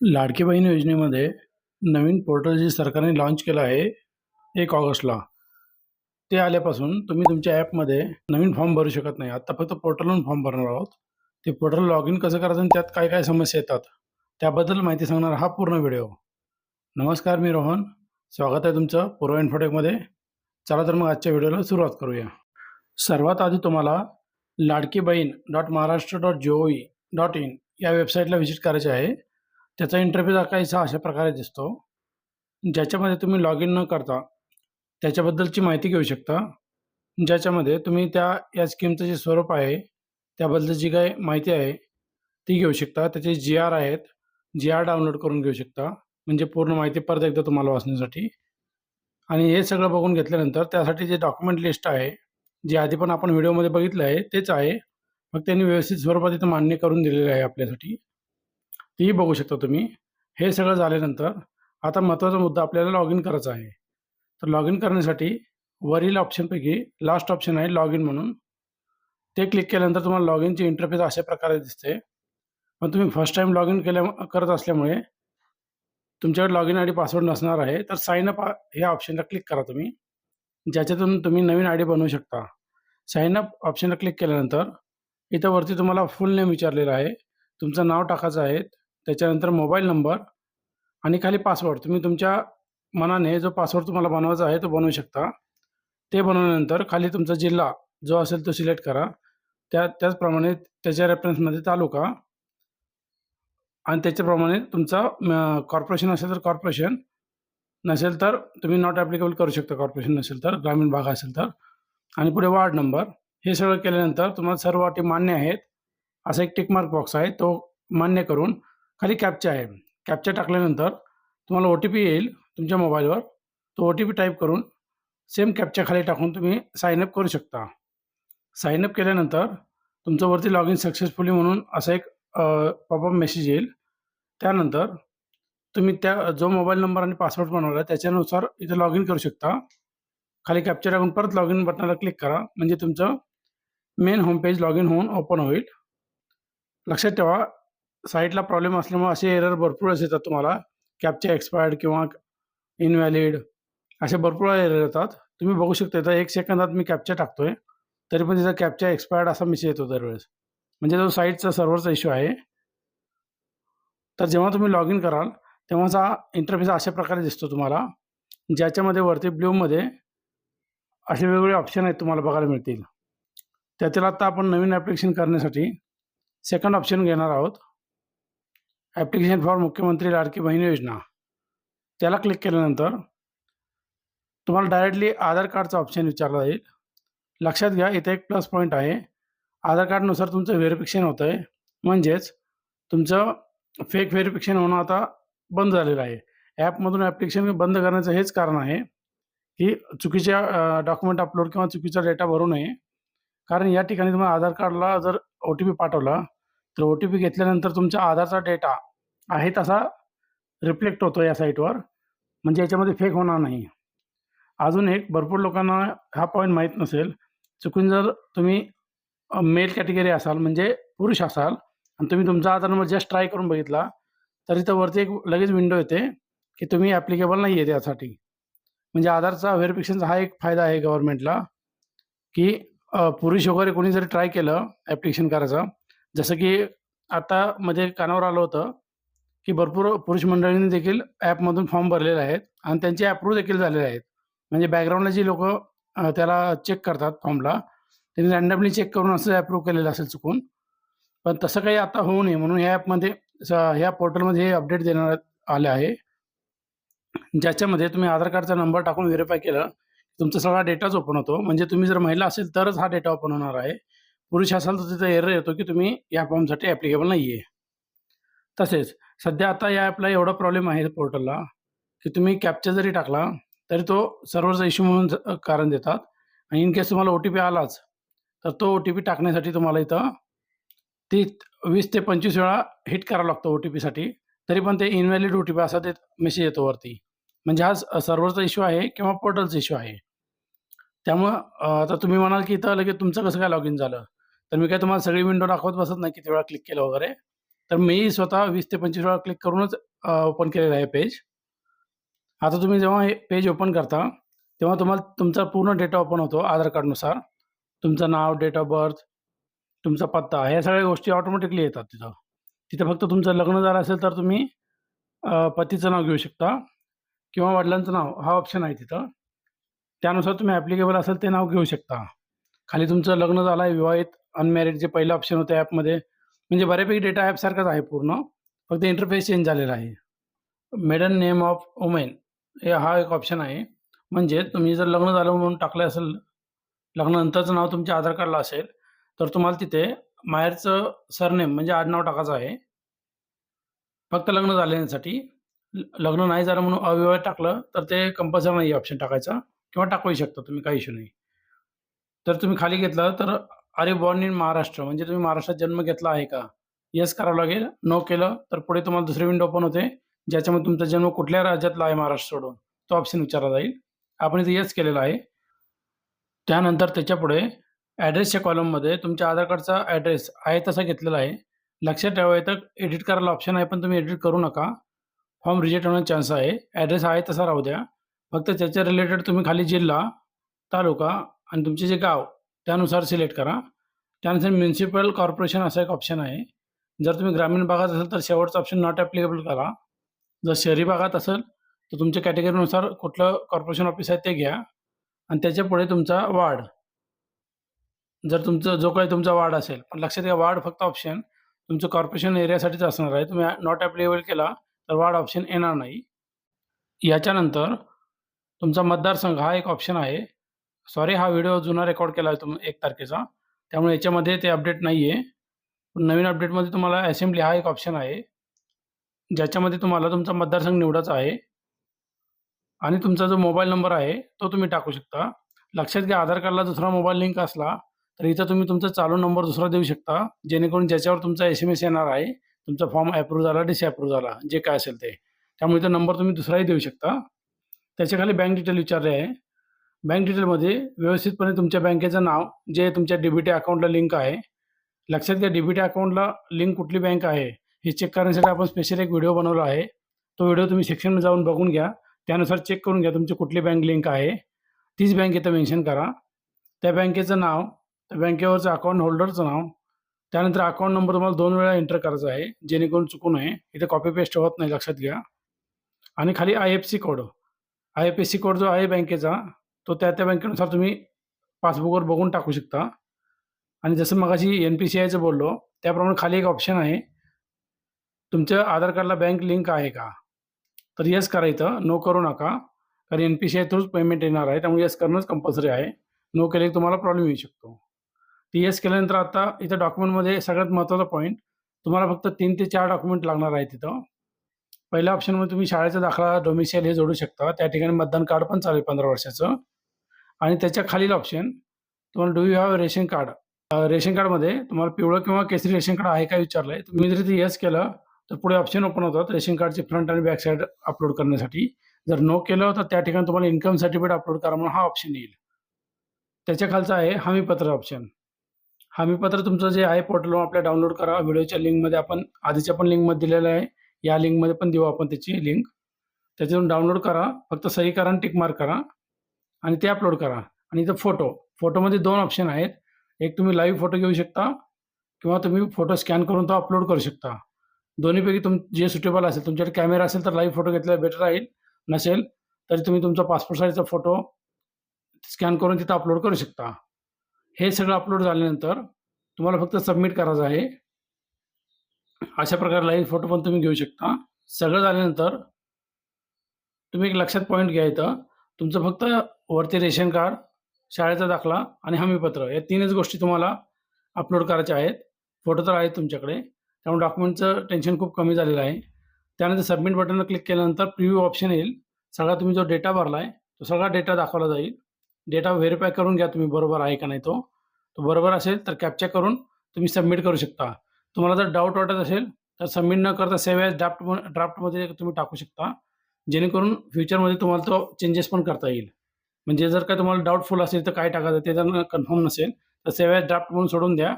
लाडकी बहीण योजनेमध्ये नवीन पोर्टल जे सरकारने लॉन्च केलं आहे एक ऑगस्टला. ते आल्यापासून तुम्ही तुमच्या ॲपमध्ये नवीन फॉर्म भरू शकत नाही. आत्ता फक्त पोर्टलवरून फॉर्म भरणार आहोत. ते पोर्टल लॉग इन कसं करायचं आणि त्यात काय काय समस्या येतात त्याबद्दल माहिती सांगणार हा पूर्ण व्हिडिओ नमस्कार मी रोहन. स्वागत आहे तुमचं पूर्व इन्फोटेकमध्ये चला तर मग आजच्या व्हिडिओला सुरुवात करूया. सर्वात आधी तुम्हाला Ladki Bahin dot Maharashtra dot G O dot in या वेबसाईटला व्हिजिट करायचे आहे. त्याचा इंटरफेस काहीसा अशा प्रकारे दिसतो. ज्याच्यामध्ये तुम्ही लॉग इन न करता त्याच्याबद्दलची माहिती घेऊ शकता. ज्याच्यामध्ये तुम्ही त्या या स्कीमचं जे स्वरूप आहे त्याबद्दल जी काही माहिती आहे ती घेऊ शकता. त्याचे जी आर आहेत जी आर डाउनलोड करून घेऊ शकता. म्हणजे पूर्ण माहिती परत एकदा तुम्हाला वाचण्यासाठी. आणि हे सगळं बघून घेतल्यानंतर त्यासाठी जे डॉक्युमेंट लिस्ट आहे जे आधी पण आपण व्हिडिओमध्ये बघितलं आहे तेच आहे. मग त्यांनी व्यवस्थित स्वरूपात इथं मान्य करून दिलेलं आहे आपल्यासाठी. तीही बघू शकता तुम्ही. हे सगळं झाल्यानंतर आता महत्त्वाचा मुद्दा आपल्याला लॉग इन करायचा आहे. तर लॉग इन करण्यासाठी वरील ऑप्शनपैकी लास्ट ऑप्शन आहे लॉग इन म्हणून. ते क्लिक केल्यानंतर तुम्हाला लॉग इनची इंटरफेस अशा प्रकारे दिसते. पण तुम्ही फर्स्ट टाईम लॉग इन केल्या करत असल्यामुळे तुमच्याकडे log in I D password नसणार आहे. तर साईन अप ह्या ऑप्शनला क्लिक करा तुम्ही. ज्याच्यातून तुम्ही नवीन आय डी बनवू शकता. साईन अप ऑप्शनला क्लिक केल्यानंतर इथं वरती तुम्हाला फुल नेम विचारलेलं आहे. तुमचं नाव टाकायचं आहे. त्याच्यानंतर मोबाईल नंबर आणि खाली पासवर्ड तुम्ही तुमच्या मनाने जो पासवर्ड तुम्हाला बनवायचा आहे तो बनवू शकता. ते बनवल्यानंतर खाली तुमचा जिल्हा जो असेल तो सिलेक्ट करा. त्या त्याचप्रमाणे त्याच्या रेफरन्समध्ये तालुका आणि त्याच्याप्रमाणे तुमचा कॉर्पोरेशन असेल तर कॉर्पोरेशन नसेल तर तुम्ही नॉट ॲप्लिकेबल करू शकता कॉर्पोरेशन नसेल तर ग्रामीण भाग असेल तर. आणि पुढे वार्ड नंबर हे सगळं केल्यानंतर तुम्हाला सर्व अटी मान्य आहेत. असा एक टिकमार्क बॉक्स आहे तो मान्य करून खाली कॅपचा आहे. कॅपचा टाकल्यानंतर तुम्हाला ओ टी पी येईल तुमच्या मोबाईलवर तो ओ टी पी टाईप करून सेम कॅपच्या खाली टाकून तुम्ही साईनअप करू शकता. साईनअप केल्यानंतर तुमचं वरती लॉग इन सक्सेसफुली म्हणून असा एक पॉपअप मेसेज येईल. त्यानंतर तुम्ही त्या जो मोबाईल नंबर आणि पासवर्ड बनवला त्याच्यानुसार इथे लॉग इन करू शकता. खाली कॅप्चर टाकून परत लॉग इन बटनाला क्लिक करा. म्हणजे तुमचं main home page log in होऊन ओपन होईल. लक्षात ठेवा साईटला प्रॉब्लेम असल्यामुळे असे एरर भरपूरच येतात तुम्हाला. कॅपचे एक्सपायर्ड किंवा इनव्हॅलिड असे भरपूर एरर येतात. तुम्ही बघू शकता तर एक सेकंदात मी कॅपचा टाकतोय. तरी पण तिचा कॅपच्या एक्सपायर्ड असा मेसेज येतो दरवेळेस. म्हणजे जो साईटचा सर्व्हरचा इश्यू आहे. तर जेव्हा तुम्ही लॉग इन कराल तेव्हाचा इंटरफेस अशा प्रकारे दिसतो तुम्हाला. ज्याच्यामध्ये वरती ब्ल्यूमध्ये असे वेगवेगळे ऑप्शन आहेत तुम्हाला बघायला मिळतील. त्यातील आत्ता आपण नवीन ॲप्लिकेशन करण्यासाठी सेकंड ऑप्शन घेणार आहोत. ॲप्लिकेशन फॉर मुख्यमंत्री लाडकी बहीण योजना. त्याला क्लिक केल्यानंतर तुम्हाला डायरेक्टली आधार कार्डचा ऑप्शन विचारला जाईल. लक्षात घ्या इथे एक प्लस पॉईंट आहे. आधार कार्डनुसार तुमचं व्हेरिफिकेशन होतं आहे म्हणजेच तुमचं फेक व्हेरिफिकेशन होणं आता बंद झालेलं आहे. ॲपमधून ॲप्लिकेशन बंद करण्याचं हेच कारण आहे की चुकीच्या डॉक्युमेंट अपलोड किंवा चुकीचा डेटा भरू नये. कारण या ठिकाणी तुम्हाला आधार कार्डला जर ओ टी पी पाठवला तर ओ टी पी घेतल्यानंतर तुमच्या आधारचा डेटा आहे तसा रिफ्लेक्ट होतो या साईटवर म्हणजे याच्यामध्ये फेक होणार नाही. अजून एक भरपूर लोकांना हा पॉईंट माहीत नसेल. चुकून जर तुम्ही मेल कॅटेगरी असाल म्हणजे पुरुष असाल आणि तुम्ही तुमचा आधार नंबर जस्ट ट्राय करून बघितला तर वरती एक लगेच विंडो येते की तुम्ही ॲप्लिकेबल नाही आहे त्यासाठी. म्हणजे आधारचा व्हेरिफिकेशनचा हा एक फायदा आहे गव्हर्नमेंटला की पुरुष वगैरे कोणी जरी ट्राय केलं ॲप्लिकेशन करायचं जसं की आता मध्ये कानावर आलं होतं की भरपूर पुरुष मंडळींनी देखील ॲपमधून फॉर्म भरलेले आहेत आणि त्यांचे अप्रूव्ह देखील झालेले आहेत. म्हणजे बॅकग्राऊंडला जी लोक त्याला चेक करतात फॉर्मला त्यांनी रँडमली चेक करून असं अप्रूव्ह केलेलं असेल चुकून. पण तसं काही आता होऊ नये म्हणून ह्या ॲपमध्ये ह्या पोर्टलमध्ये हे अपडेट देण्यात आले आहे. ज्याच्यामध्ये तुम्ही आधार कार्डचा नंबर टाकून व्हेरीफाय केलं तुमचा सगळा डेटाच ओपन होतो. म्हणजे तुम्ही जर महिला असेल तरच हा डेटा ओपन होणार आहे. पुरुष असाल तर तिथं एरर येतो की तुम्ही या फॉर्मसाठी ॲप्लिकेबल नाही आहे तसेच सध्या आता या ॲपला एवढा प्रॉब्लेम आहे पोर्टलला की तुम्ही कॅप्चा जरी टाकला तरी तो सर्व्हरचा इश्यू म्हणून कारण देतात. आणि इन केस तुम्हाला ओ टी पी आलाच तर तो ओ टी पी टाकण्यासाठी तुम्हाला इथं ती वीस ते पंचवीस वेळा हिट करावं लागतं ओ टी पीसाठी तरी पण ते इनव्हॅलिड ओ टी पी असा ते मेसेज येतो वरती. म्हणजे हा सर्व्हरचा इश्यू आहे किंवा पोर्टलचा इश्यू आहे. त्यामुळं आता तुम्ही म्हणाल की इथं लगेच तुमचं कसं काय लॉग इन झालं? तर मी काय तुम्हाला सगळी विंडो दाखवत बसत नाही किती वेळा क्लिक केलं वगैरे. तर मी स्वतः वीस ते पंचवीस वेळा क्लिक करूनच ओपन केलेलं आहे पेज आता तुम्ही जेव्हा हे पेज ओपन करता तेव्हा तुम्हाला तुमचा पूर्ण डेटा ओपन होतो आधार कार्डनुसार तुमचं नाव डेट ऑफ बर्थ तुमचा पत्ता ह्या सगळ्या गोष्टी ऑटोमॅटिकली येतात तिथं. तिथं फक्त तुमचं लग्न झालं असेल तर तुम्ही पतीचं नाव घेऊ शकता किंवा वडिलांचं नाव हा ऑप्शन आहे तिथं. त्यानुसार तुम्ही ॲप्लिकेबल असेल ते नाव घेऊ शकता. खाली तुमचं लग्न झालं आहे विवाहित अनमॅरिड जे पहिलं ऑप्शन होतं ॲपमध्ये म्हणजे बऱ्यापैकी डेटा ॲपसारखाच आहे पूर्ण. फक्त इंटरफेस चेंज झालेला आहे. मेडन नेम ऑफ वुमेन हे हा एक ऑप्शन आहे. म्हणजे तुम्ही जर लग्न झालं म्हणून टाकलं असेल लग्नानंतरचं नाव तुमच्या आधार कार्डला असेल तर तुम्हाला तिथे माहेरचं सरनेम म्हणजे आडनाव टाकायचं आहे. फक्त लग्न झाल्यासाठी लग्न नाही झालं म्हणून अविवाहित टाकलं तर ते कंपल्सरी नाही ऑप्शन टाकायचा किंवा टाकूही शकता तुम्ही काही इश्यू नाही. तर तुम्ही खाली घेतलं तर अरे बॉर्न इन महाराष्ट्र म्हणजे तुम्ही महाराष्ट्रात जन्म घेतला आहे का? येस करावं लागेल. नो केलं तर पुढे तुम्हाला दुसरी विंडो ओपन होते ज्याच्यामध्ये तुमचा जन्म कुठल्या राज्यातला आहे महाराष्ट्र सोडून? तो ऑप्शन विचारला जाईल. आपण इथे येस केलेला आहे. त्यानंतर त्याच्यापुढे ॲड्रेसच्या कॉलममध्ये तुमच्या आधार कार्डचा ॲड्रेस आहे तसा घेतलेला आहे. लक्षात ठेवा तर एडिट करायला ऑप्शन आहे पण तुम्ही एडिट करू नका. फॉर्म रिजेक्ट होण्याचा चान्स आहे. ॲड्रेस आहे तसा राहू द्या. फक्त त्याच्या रिलेटेड तुम्ही खाली जिल्हा तालुका आणि तुमचे जे गाव त्यानुसार सिलेक्ट करा. त्यानुसार म्युन्सिपल कॉर्पोरेशन असा एक ऑप्शन आहे. जर तुम्ही ग्रामीण भागात असेल तर शेवटचा ऑप्शन नॉट ॲप्लिकेबल करा. जर शहरी भागात असेल तर तुमच्या कॅटेगरीनुसार कुठलं कॉर्पोरेशन ऑफिस आहे ते घ्या. आणि त्याच्या पुढे तुमचा वार्ड. जर तुमचं जो काही तुमचा वार्ड असेल पण लक्षात घ्या वार्ड फक्त ऑप्शन तुमचं कॉर्पोरेशन एरियासाठीच असणार आहे. तुम्ही नॉट ॲप्लिकेबल केला तर वार्ड ऑप्शन येणार नाही. याच्यानंतर तुमचा मतदारसंघ हा एक ऑप्शन आहे. सॉरी हा व्हिडिओ जुना रेकॉर्ड केला आहे तुम्ही एक तारखेचा. त्यामुळे याच्यामध्ये ते अपडेट नाही आहे पण नवीन अपडेटमध्ये तुम्हाला असेंब्ली हा एक ऑप्शन आहे. ज्याच्यामध्ये तुम्हाला तुमचा मतदारसंघ निवडायचा आहे. आणि तुमचा जो मोबाईल नंबर आहे तो तुम्ही टाकू शकता. लक्षात घ्या आधार कार्डला दुसरा मोबाईल लिंक असला तर इथं तुम्ही तुमचा चालू नंबर दुसरा देऊ शकता. जेणेकरून ज्याच्यावर तुमचा एस एम एस येणार आहे तुमचा फॉर्म अप्रूव्ह झाला डिसअप्रूव्ह झाला जे काय असेल ते. त्यामुळे तो नंबर तुम्ही दुसराही देऊ शकता. त्याच्याखाली बँक डिटेल विचारले आहे. बँक डिटेलमध्ये व्यवस्थितपणे तुमच्या बँकेचं नाव जे तुमच्या डीबीटी अकाउंटला लिंक आहे. लक्षात घ्या डीबीटी अकाउंटला लिंक कुठली बँक आहे हे चेक करण्यासाठी आपण स्पेशल एक व्हिडिओ बनवला आहे. तो व्हिडिओ तुम्ही सेक्शनमध्ये जाऊन बघून घ्या. त्यानुसार चेक करून घ्या तुमची कुठली बँक लिंक आहे. तीच बँक इथं मेन्शन करा. त्या बँकेचं नाव त्या बँकेवरचं अकाउंट होल्डरचं नाव त्यानंतर अकाउंट नंबर तुम्हाला दोन वेळा एंटर करायचा आहे जेणेकरून चुकू नये. इथे कॉपी पेस्ट होत नाही लक्षात घ्या. आणि खाली I F C code I F S C code जो आहे बँकेचा तो त्या त्या बँकेनुसार तुम्ही पासबुकवर बघून टाकू शकता. आणि जसं मगाशी एन पी सी आयचं बोललो त्याप्रमाणे खाली एक ऑप्शन आहे. तुमच्या आधार कार्डला बँक लिंक आहे का? तर येस करा इथं. नो करू नका. कारण एन पी सी आय थ्रूच पेमेंट येणार आहे. त्यामुळे येस करणंच कंपल्सरी आहे. नो केले तुम्हाला प्रॉब्लेम येऊ शकतो. ती येस केल्यानंतर आता इथं डॉक्युमेंटमध्ये सगळ्यात महत्त्वाचा पॉईंट तुम्हाला फक्त तीन ते चार डॉक्युमेंट लागणार आहे तिथं पहिल्या ऑप्शनमध्ये तुम्ही शाळेचा दाखला डोमिसाईल हे जोडू शकता. त्या ठिकाणी मतदान कार्ड पण चालेल पंधरा वर्षाचं. आणि त्याच्या खालील ऑप्शन तुम्हाला do you have ration card ration कार्डमध्ये तुम्हाला पिवळं किंवा केसरी रेशन कार्ड आहे का विचारलं आहे तुम्ही जर ते येस केलं तर पुढे ऑप्शन ओपन होतात रेशन कार्डचे फ्रंट आणि बॅक साईड अपलोड करण्यासाठी. जर नो केलं तर त्या ठिकाणी तुम्हाला इन्कम सर्टिफिकेट अपलोड करा म्हणून हा ऑप्शन येईल. त्याच्या खालचा आहे हमीपत्र ऑप्शन हमीपत्र तुमचं जे आहे पोर्टलवर आपल्या डाउनलोड करा. व्हिडिओच्या लिंकमध्ये आपण आधीच्या पण लिंकमध्ये दिलेलं आहे. या लिंकमध्ये पण देऊ आपण त्याची लिंक त्याच्यातून डाउनलोड करा. फक्त सही करा आणि टिक मार्क करा. आणि ते अपलोड करा. आणि इथं फोटो फोटोमध्ये दोन ऑप्शन आहेत. एक तुम्ही लाईव्ह फोटो घेऊ शकता किंवा तुम्ही फोटो स्कॅन करून तो अपलोड करू शकता. दोन्हीपैकी तुम जे सुटेबल असेल तुमच्याकडे कॅमेरा असेल तर लाईव्ह फोटो घेतलेला बेटर राहील. नसेल तरी तुम्ही तुमचा पासपोर्ट साईजचा फोटो स्कॅन करून तिथं अपलोड करू शकता. हे सगळं अपलोड झाल्यानंतर तुम्हाला फक्त सबमिट करायचं आहे. अशा प्रकारे लाईव्ह फोटो पण तुम्ही घेऊ शकता. सगळं झाल्यानंतर तुम्ही एक लक्षात पॉईंट घ्या इथं. तुमचं फक्त वरती रेशन कार्ड शाळेचा दाखला आणि हमीपत्र या तीनच गोष्टी तुम्हाला अपलोड करायच्या आहेत. फोटो तर आहेत तुमच्याकडे. त्यामुळे डॉक्युमेंटचं टेन्शन खूप कमी झालेलं आहे. त्यानंतर सबमिट बटनवर क्लिक केल्यानंतर प्रिव्ह्यू ऑप्शन येईल. सगळा तुम्ही जो डेटा भरला आहे तो सगळा डेटा दाखवला जाईल. डेटा व्हेरीफाय करून घ्या तुम्ही बरोबर आहे का नाही तो. तो बरोबर असेल तर कॅप्चर करून तुम्ही सबमिट करू शकता. तुम्हाला जर डाऊट वाटत असेल तर सबमिट न करता सेव्ह ॲज ड्राफ्ट ड्राफ्टमध्ये तुम्ही टाकू शकता. जेणेकरून फ्युचरमध्ये तुम्हाला तो चेंजेस पण करता येईल. म्हणजे जर का तुम्हाला डाऊटफुल असेल तर काय टाकायचं ते जर कन्फर्म नसेल तर सेव्ह ड्राफ्ट म्हणून सोडून द्या.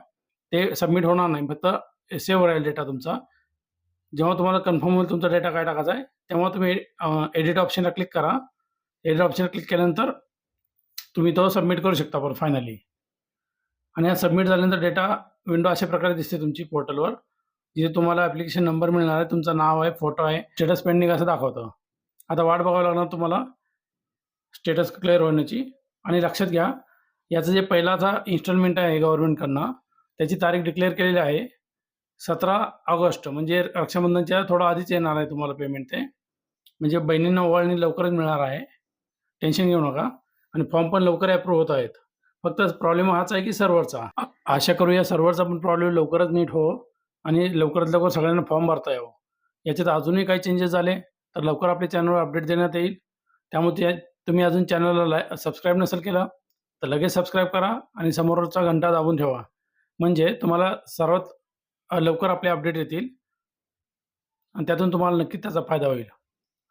ते सबमिट होणार नाही. फक्त सेव्ह राहील डेटा तुमचा. जेव्हा तुम्हाला कन्फर्म होईल तुमचा डेटा काय टाकायचा आहे तेव्हा तुम्ही एडिट ऑप्शनला क्लिक करा. एडिट ऑप्शनला क्लिक केल्यानंतर तुम्ही तो सबमिट करू शकता पण फायनली आणि हा सबमिट झाल्यानंतर डेटा विंडो अशा प्रकारे दिसते तुमची पोर्टलवर जिथे तुम्हाला ॲप्लिकेशन नंबर मिळणार आहे तुमचं नाव आहे फोटो आहे स्टेटस पेंडिंग असं दाखवतं. आता वाट बघावं लागणार तुम्हाला. स्टेटस क्लिअर होण्याची. आणि लक्षात घ्या याचं जे पहिलाचा इन्स्टॉलमेंट आहे गव्हर्नमेंटकडनं त्याची तारीख डिक्लेअर केलेली आहे सतरा ऑगस्ट. म्हणजे रक्षाबंधनच्या थोडं आधीच येणार आहे तुम्हाला पेमेंट ते. म्हणजे बहिणींना ओवाळणी लवकरच मिळणार आहे. टेन्शन घेऊ नका. आणि फॉर्म पण लवकर अप्रूव्ह होत आहेत. फक्त प्रॉब्लेम हाच आहे की सर्व्हरचा आशा आशा करूया सर्व्हरचा पण प्रॉब्लेम लवकरच नीट हो. आणि लवकरात लवकर सगळ्यांना फॉर्म भरता यावं. याच्यात अजूनही काही चेंजेस झाले तर लवकर आपल्या चॅनलवर अपडेट देण्यात येईल. त्यामुळे ते- तुम्ही अजून चॅनलला लाय सबस्क्राईब नसेल केलं तर लगेच सबस्क्राईब करा आणि समोरचा घंटा दाबून ठेवा. म्हणजे तुम्हाला सर्वात लवकर आपले अपडेट येतील. आणि त्यातून तुम्हाला नक्की त्याचा फायदा होईल.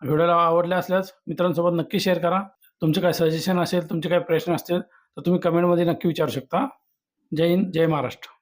व्हिडिओला आवडले असल्यास मित्रांसोबत नक्की शेअर करा. तुमचे काय सजेशन असेल तुमचे काय प्रश्न असतील तर तुम्ही कमेंटमध्ये नक्की विचारू शकता. जय हिंद जय महाराष्ट्र.